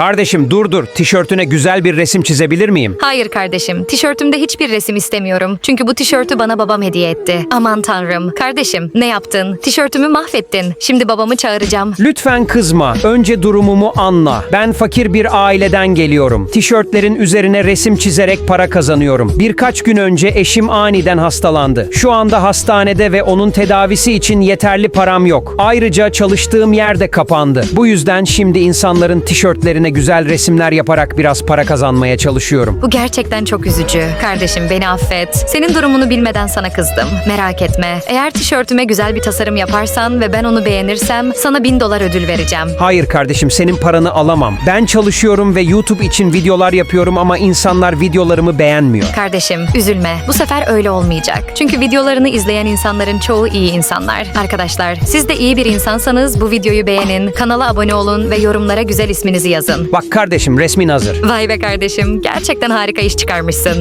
Kardeşim dur dur. Tişörtüne güzel bir resim çizebilir miyim? Hayır kardeşim, tişörtümde hiçbir resim istemiyorum. Çünkü bu tişörtü bana babam hediye etti. Aman tanrım. Kardeşim, ne yaptın? Tişörtümü mahvettin. Şimdi babamı çağıracağım. Lütfen kızma. Önce durumumu anla. Ben fakir bir aileden geliyorum. Tişörtlerin üzerine resim çizerek para kazanıyorum. Birkaç gün önce eşim aniden hastalandı. Şu anda hastanede ve onun tedavisi için yeterli param yok. Ayrıca çalıştığım yer de kapandı. Bu yüzden şimdi insanların tişörtlerine güzel resimler yaparak biraz para kazanmaya çalışıyorum. Bu gerçekten çok üzücü. Kardeşim beni affet. Senin durumunu bilmeden sana kızdım. Merak etme. Eğer tişörtüme güzel bir tasarım yaparsan ve ben onu beğenirsem sana bin dolar ödül vereceğim. Hayır kardeşim senin paranı alamam. Ben çalışıyorum ve YouTube için videolar yapıyorum ama insanlar videolarımı beğenmiyor. Kardeşim üzülme. Bu sefer öyle olmayacak. Çünkü videolarını izleyen insanların çoğu iyi insanlar. Arkadaşlar siz de iyi bir insansanız bu videoyu beğenin, kanala abone olun ve yorumlara güzel isminizi yazın. Bak kardeşim resmin hazır. Vay be kardeşim gerçekten harika iş çıkarmışsın.